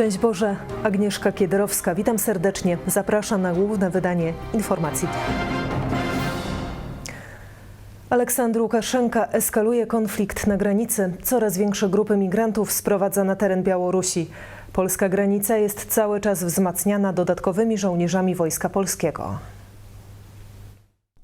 Szczęść Boże, Agnieszka Kiederowska. Witam serdecznie. Zapraszam na główne wydanie informacji. Aleksandr Łukaszenka eskaluje konflikt na granicy. Coraz większe grupy migrantów sprowadza na teren Białorusi. Polska granica jest cały czas wzmacniana dodatkowymi żołnierzami Wojska Polskiego.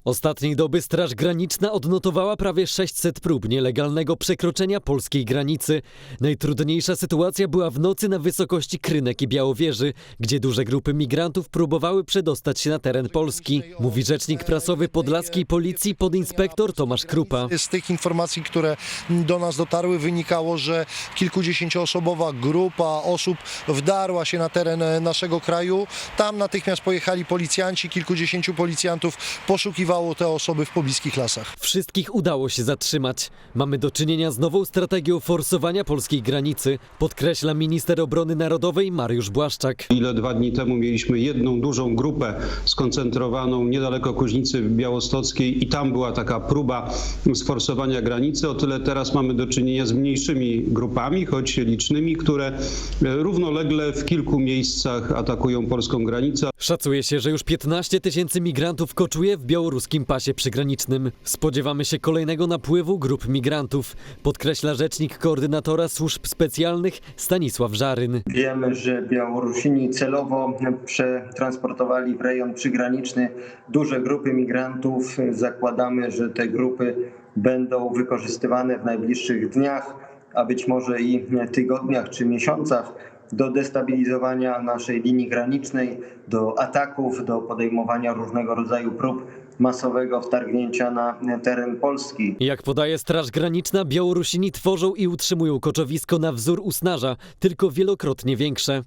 Ostatniej doby Straż Graniczna odnotowała prawie 600 prób nielegalnego przekroczenia polskiej granicy. Najtrudniejsza sytuacja była w nocy na wysokości Krynek i Białowieży, gdzie duże grupy migrantów próbowały przedostać się na teren Polski, mówi rzecznik prasowy podlaskiej policji podinspektor Tomasz Krupa. Z tych informacji, które do nas dotarły, wynikało, że kilkudziesięcioosobowa grupa osób wdarła się na teren e, naszego kraju. Tam natychmiast pojechali policjanci, kilkudziesięciu policjantów poszukiwało te osoby w pobliskich lasach. Wszystkich udało się zatrzymać. Mamy do czynienia z nową strategią forsowania polskiej granicy, podkreśla minister obrony narodowej Mariusz Błaszczak. Ile dwa dni temu mieliśmy jedną dużą grupę skoncentrowaną niedaleko Kuźnicy Białostockiej i tam była taka próba sforsowania granicy. O tyle teraz mamy do czynienia z mniejszymi grupami, choć licznymi, które równolegle w kilku miejscach atakują polską granicę. Szacuje się, że już 15 tysięcy migrantów koczuje w białoruskim pasie przygranicznym. Spodziewamy się kolejnego napływu grup migrantów, podkreśla rzecznik koordynatora służb specjalnych Stanisław Żaryn. Wiemy, że Białorusini celowo przetransportowali w rejon przygraniczny duże grupy migrantów. Zakładamy, że te grupy będą wykorzystywane w najbliższych dniach, a być może i tygodniach czy miesiącach do destabilizowania naszej linii granicznej, do ataków, do podejmowania różnego rodzaju prób masowego wtargnięcia na teren Polski. Jak podaje Straż Graniczna, Białorusini tworzą i utrzymują koczowisko na wzór usnarza, tylko wielokrotnie większe.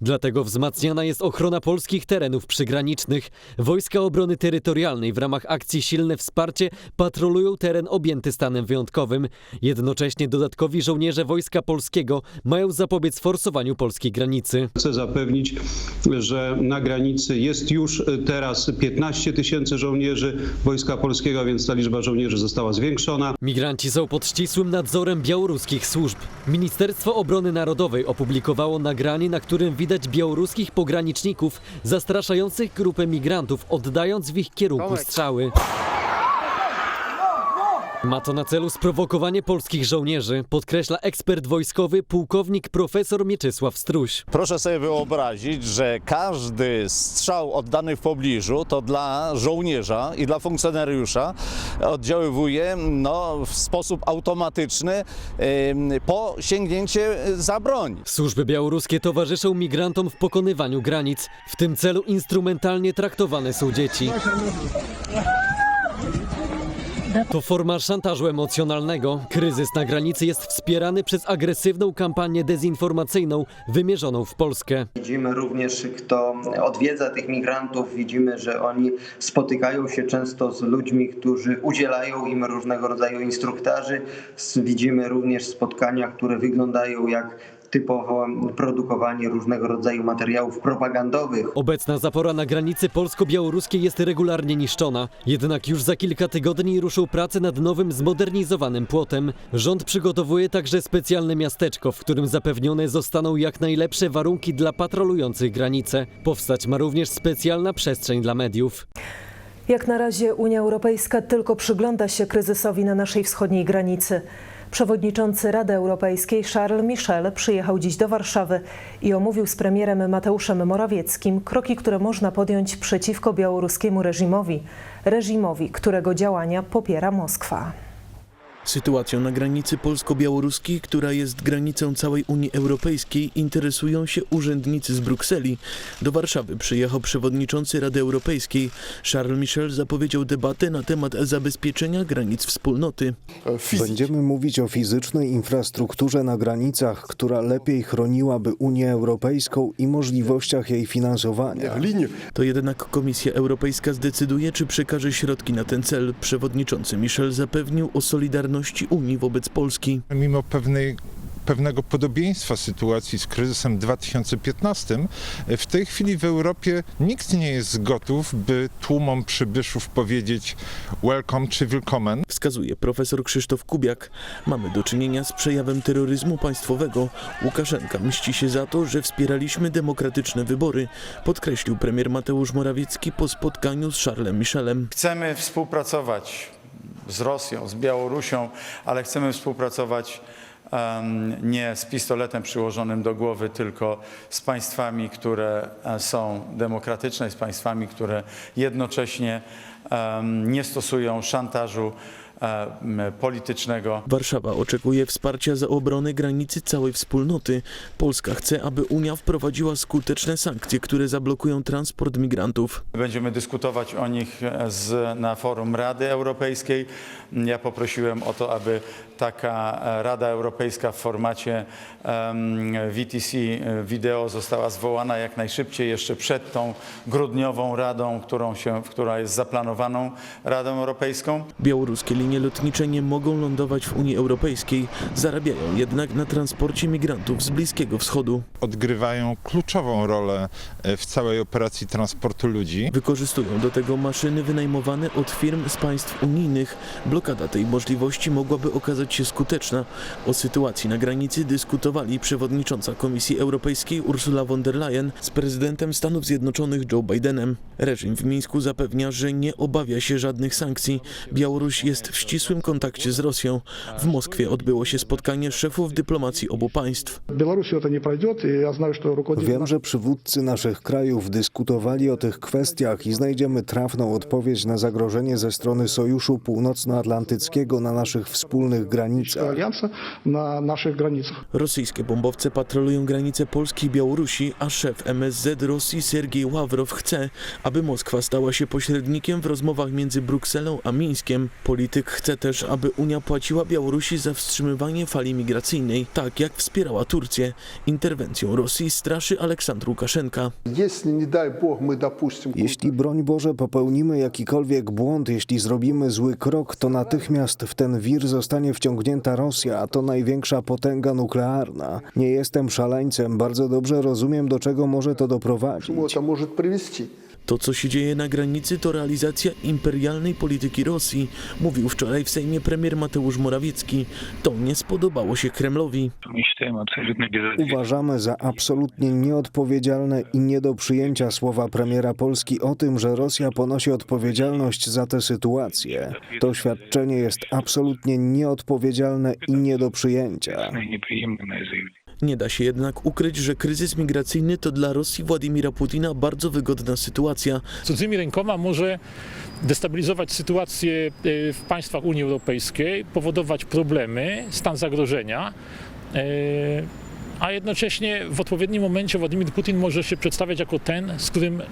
Dlatego wzmacniana jest ochrona polskich terenów przygranicznych. Wojska Obrony Terytorialnej w ramach akcji Silne Wsparcie patrolują teren objęty stanem wyjątkowym. Jednocześnie dodatkowi żołnierze Wojska Polskiego mają zapobiec forsowaniu polskiej granicy. Chcę zapewnić, że na granicy jest już teraz 15 tysięcy żołnierzy Wojska Polskiego, więc ta liczba żołnierzy została zwiększona. Migranci są pod ścisłym nadzorem białoruskich służb. Ministerstwo Obrony Narodowej opublikowało nagranie, na którym widać białoruskich pograniczników zastraszających grupę migrantów, oddając w ich kierunku strzały. Ma to na celu sprowokowanie polskich żołnierzy, podkreśla ekspert wojskowy pułkownik profesor Mieczysław Struś. Proszę sobie wyobrazić, że każdy strzał oddany w pobliżu to dla żołnierza i dla funkcjonariusza oddziaływuje no, w sposób automatyczny ym, po sięgnięcie za broń. Służby białoruskie towarzyszą migrantom w pokonywaniu granic. W tym celu instrumentalnie traktowane są dzieci. To forma szantażu emocjonalnego. Kryzys na granicy jest wspierany przez agresywną kampanię dezinformacyjną wymierzoną w Polskę. Widzimy również, kto odwiedza tych migrantów, widzimy, że oni spotykają się często z ludźmi, którzy udzielają im różnego rodzaju instruktaży. Widzimy również spotkania, które wyglądają jak typowo produkowanie różnego rodzaju materiałów propagandowych. Obecna zapora na granicy polsko-białoruskiej jest regularnie niszczona. Jednak już za kilka tygodni ruszą prace nad nowym, zmodernizowanym płotem. Rząd przygotowuje także specjalne miasteczko, w którym zapewnione zostaną jak najlepsze warunki dla patrolujących granice. Powstać ma również specjalna przestrzeń dla mediów. Jak na razie Unia Europejska tylko przygląda się kryzysowi na naszej wschodniej granicy. Przewodniczący Rady Europejskiej Charles Michel przyjechał dziś do Warszawy i omówił z premierem Mateuszem Morawieckim kroki, które można podjąć przeciwko białoruskiemu reżimowi, reżimowi, którego działania popiera Moskwa. Sytuacją na granicy polsko-białoruskiej, która jest granicą całej Unii Europejskiej, interesują się urzędnicy z Brukseli. Do Warszawy przyjechał przewodniczący Rady Europejskiej. Charles Michel zapowiedział debatę na temat zabezpieczenia granic wspólnoty. Będziemy mówić o fizycznej infrastrukturze na granicach, która lepiej chroniłaby Unię Europejską i możliwościach jej finansowania. To jednak Komisja Europejska zdecyduje, czy przekaże środki na ten cel. Przewodniczący Michel zapewnił o solidarności Unii wobec Polski. Mimo pewnej pewnego podobieństwa sytuacji z kryzysem 2015, w tej chwili w Europie nikt nie jest gotów, by tłumom przybyszów powiedzieć welcome czy willkommen. Wskazuje profesor Krzysztof Kubiak. Mamy do czynienia z przejawem terroryzmu państwowego. Łukaszenka mści się za to, że wspieraliśmy demokratyczne wybory, podkreślił premier Mateusz Morawiecki po spotkaniu z Charlesem Michelem. Chcemy współpracować z Rosją, z Białorusią, ale chcemy współpracować nie z pistoletem przyłożonym do głowy, tylko z państwami, które e, są demokratyczne, z państwami, które jednocześnie nie stosują szantażu politycznego. Warszawa oczekuje wsparcia za obronę granicy całej wspólnoty. Polska chce, aby Unia wprowadziła skuteczne sankcje, które zablokują transport migrantów. Będziemy dyskutować o nich e, z, na forum Rady Europejskiej. Ja poprosiłem o to, aby taka e, Rada Europejska w formacie VTC e, wideo została zwołana jak najszybciej, jeszcze przed tą grudniową radą, którą się, która jest zaplanowaną Radą Europejską. Białoruskie linie lotnicze nie mogą lądować w Unii Europejskiej, zarabiają jednak na transporcie migrantów z Bliskiego Wschodu. Odgrywają kluczową rolę e, w całej operacji transportu ludzi. Wykorzystują do tego maszyny wynajmowane od firm z państw unijnych. Blokada tej możliwości mogłaby okazać się skuteczna. O sytuacji na granicy dyskutowali przewodnicząca Komisji Europejskiej Ursula von der Leyen z prezydentem Stanów Zjednoczonych Joe Bidenem. Reżim w Mińsku zapewnia, że nie obawia się żadnych sankcji. Białoruś jest w ścisłym kontakcie z Rosją. W Moskwie odbyło się spotkanie szefów dyplomacji obu państw. Wiem, że przywódcy naszych krajów dyskutowali o tych kwestiach i znajdziemy trafną odpowiedź na zagrożenie ze strony Sojuszu Północnoatlantyckiego na naszych wspólnych granicach na naszych granicach. Rosyjskie bombowce patrolują granice Polski i Białorusi, a szef MSZ Rosji Sergiej Ławrow chce, aby Moskwa stała się pośrednikiem w rozmowach między Brukselą a Mińskiem. Polityk chce też, aby Unia płaciła Białorusi za wstrzymywanie fali migracyjnej, tak jak wspierała Turcję. Interwencją Rosji straszy Aleksandr Łukaszenka. Jeśli nie daj Bóg, my dopuścimy... Jeśli broń Boże popełnimy jakikolwiek błąd, jeśli zrobimy zły krok, to natychmiast w ten wir zostanie wciągnięty wciągnięta Rosja, a to największa potęga nuklearna. Nie jestem szaleńcem, bardzo dobrze rozumiem, do czego może to doprowadzić. To, co się dzieje na granicy, to realizacja imperialnej polityki Rosji, mówił wczoraj w Sejmie premier Mateusz Morawiecki. To nie spodobało się Kremlowi. Uważamy za absolutnie nieodpowiedzialne i nie do przyjęcia słowa premiera Polski o tym, że Rosja ponosi odpowiedzialność za tę sytuację. To świadczenie jest absolutnie nieodpowiedzialne i nie do przyjęcia. Nie da się jednak ukryć, że kryzys migracyjny to dla Rosji Władimira Putina bardzo wygodna sytuacja. cudzymi rękoma może destabilizować sytuację y, w państwach Unii Europejskiej, powodować problemy, stan zagrożenia, y, a jednocześnie w odpowiednim momencie Władimir Putin może się przedstawiać jako ten, z którym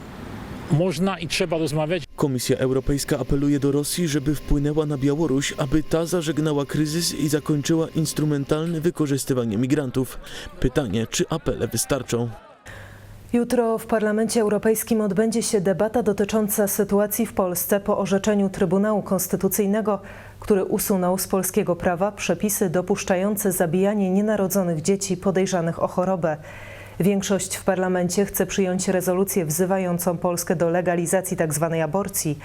można i trzeba rozmawiać. Komisja Europejska apeluje do Rosji, żeby wpłynęła na Białoruś, aby ta zażegnała kryzys i zakończyła instrumentalne wykorzystywanie migrantów. Pytanie, czy apele wystarczą? Jutro w Parlamencie Europejskim odbędzie się debata dotycząca sytuacji w Polsce po orzeczeniu Trybunału Konstytucyjnego, który usunął z polskiego prawa przepisy dopuszczające zabijanie nienarodzonych dzieci podejrzanych o chorobę. Większość w parlamencie chce przyjąć rezolucję wzywającą Polskę do legalizacji tzw. aborcji.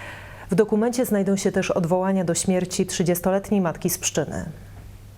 W dokumencie znajdą się też odwołania do śmierci 30-letniej matki z Pszczyny.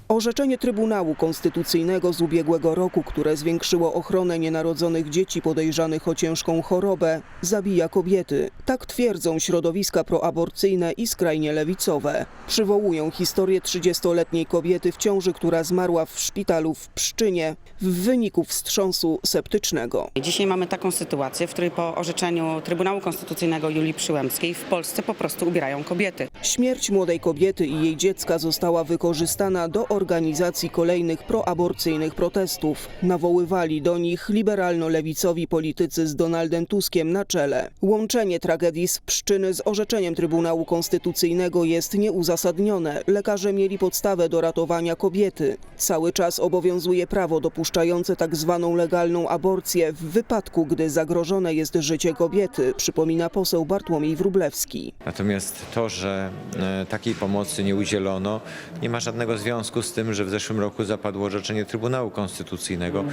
Orzeczenie Trybunału Konstytucyjnego z ubiegłego roku, które zwiększyło ochronę nienarodzonych dzieci podejrzanych o ciężką chorobę, zabija kobiety. Tak twierdzą środowiska proaborcyjne i skrajnie lewicowe. Przywołują historię 30-letniej kobiety w ciąży, która zmarła w szpitalu w Pszczynie w wyniku wstrząsu septycznego. Dzisiaj mamy taką sytuację, w której po orzeczeniu Trybunału Konstytucyjnego Julii Przyłębskiej w Polsce po prostu ubierają kobiety. Śmierć młodej kobiety i jej dziecka została wykorzystana do organizacji kolejnych proaborcyjnych protestów. Nawoływali do nich liberalno-lewicowi politycy z Donaldem Tuskiem na czele. Łączenie tragedii z Pszczyny z orzeczeniem Trybunału Konstytucyjnego jest nieuzasadnione. Lekarze mieli podstawę do ratowania kobiety. Cały czas obowiązuje prawo dopuszczające tak zwaną legalną aborcję w wypadku, gdy zagrożone jest życie kobiety, przypomina poseł Bartłomiej Wróblewski. Natomiast to, że e, takiej pomocy nie udzielono, nie ma żadnego związku z z tym, że w zeszłym roku zapadło orzeczenie Trybunału Konstytucyjnego,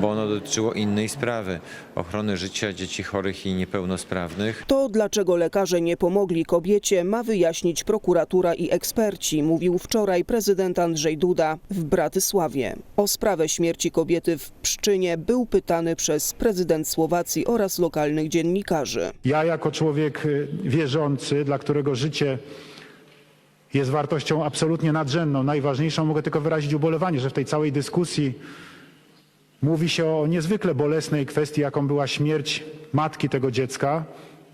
bo ono dotyczyło innej sprawy ochrony życia dzieci chorych i niepełnosprawnych. To, dlaczego lekarze nie pomogli kobiecie, ma wyjaśnić prokuratura i eksperci, mówił wczoraj prezydent Andrzej Duda w Bratysławie. O sprawę śmierci kobiety w Pszczynie był pytany przez prezydent Słowacji oraz lokalnych dziennikarzy. Ja jako człowiek y, wierzący, dla którego życie jest wartością absolutnie nadrzędną, najważniejszą, mogę tylko wyrazić ubolewanie, że w tej całej dyskusji mówi się o niezwykle bolesnej kwestii, jaką była śmierć matki tego dziecka,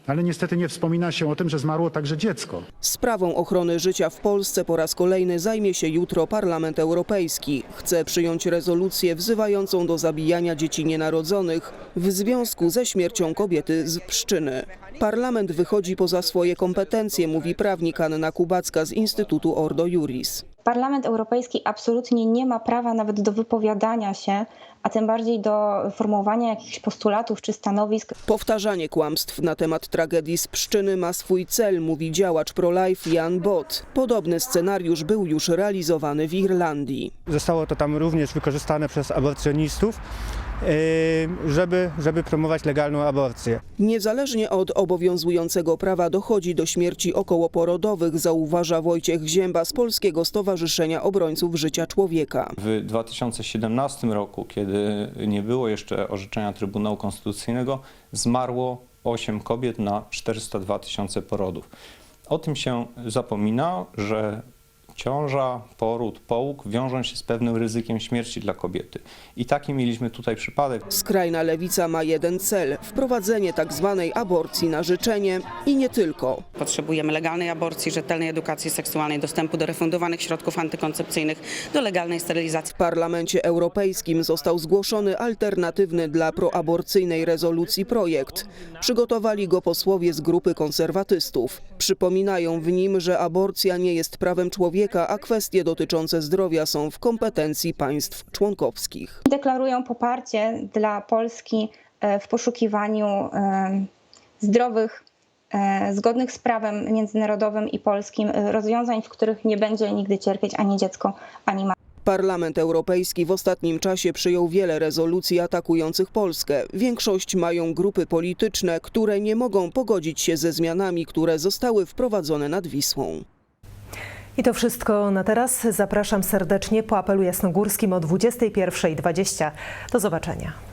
ale niestety nie wspomina się o tym, że zmarło także dziecko. Sprawą ochrony życia w Polsce po raz kolejny zajmie się jutro Parlament Europejski. Chce przyjąć rezolucję wzywającą do zabijania dzieci nienarodzonych w związku ze śmiercią kobiety z Pszczyny. Parlament wychodzi poza swoje kompetencje, mówi prawnik Anna Kubacka z Instytutu Ordo Juris. Parlament Europejski absolutnie nie ma prawa nawet do wypowiadania się, a tym bardziej do formułowania jakichś postulatów czy stanowisk. Powtarzanie kłamstw na temat tragedii z Pszczyny ma swój cel, mówi działacz pro-life Jan Bot. Podobny scenariusz był już realizowany w Irlandii. Zostało to tam również wykorzystane przez aborcjonistów, żeby, żeby promować legalną aborcję. Niezależnie od obowiązującego prawa dochodzi do śmierci okołoporodowych, zauważa Wojciech Zięba z Polskiego Stowarzyszenia Obrońców Życia Człowieka. W 2017 roku, kiedy nie było jeszcze orzeczenia Trybunału Konstytucyjnego, zmarło 8 kobiet na 402 tysiące porodów. O tym się zapomina, że ciąża, poród, połóg wiążą się z pewnym ryzykiem śmierci dla kobiety. I taki mieliśmy tutaj przypadek. Skrajna lewica ma jeden cel wprowadzenie tak zwanej aborcji na życzenie i nie tylko. Potrzebujemy legalnej aborcji, rzetelnej edukacji seksualnej, dostępu do refundowanych środków antykoncepcyjnych, do legalnej sterylizacji. W Parlamencie Europejskim został zgłoszony alternatywny dla proaborcyjnej rezolucji projekt. Przygotowali go posłowie z grupy konserwatystów. Przypominają w nim, że aborcja nie jest prawem człowieka, a kwestie dotyczące zdrowia są w kompetencji państw członkowskich. Deklarują poparcie dla Polski e, w poszukiwaniu e, zdrowych, e, zgodnych z prawem międzynarodowym i polskim rozwiązań, w których nie będzie nigdy cierpieć ani dziecko, ani matka. Parlament Europejski w ostatnim czasie przyjął wiele rezolucji atakujących Polskę. Większość mają grupy polityczne, które nie mogą pogodzić się ze zmianami, które zostały wprowadzone nad Wisłą. I to wszystko na teraz. Zapraszam serdecznie po apelu jasnogórskim o 21.20. Do zobaczenia.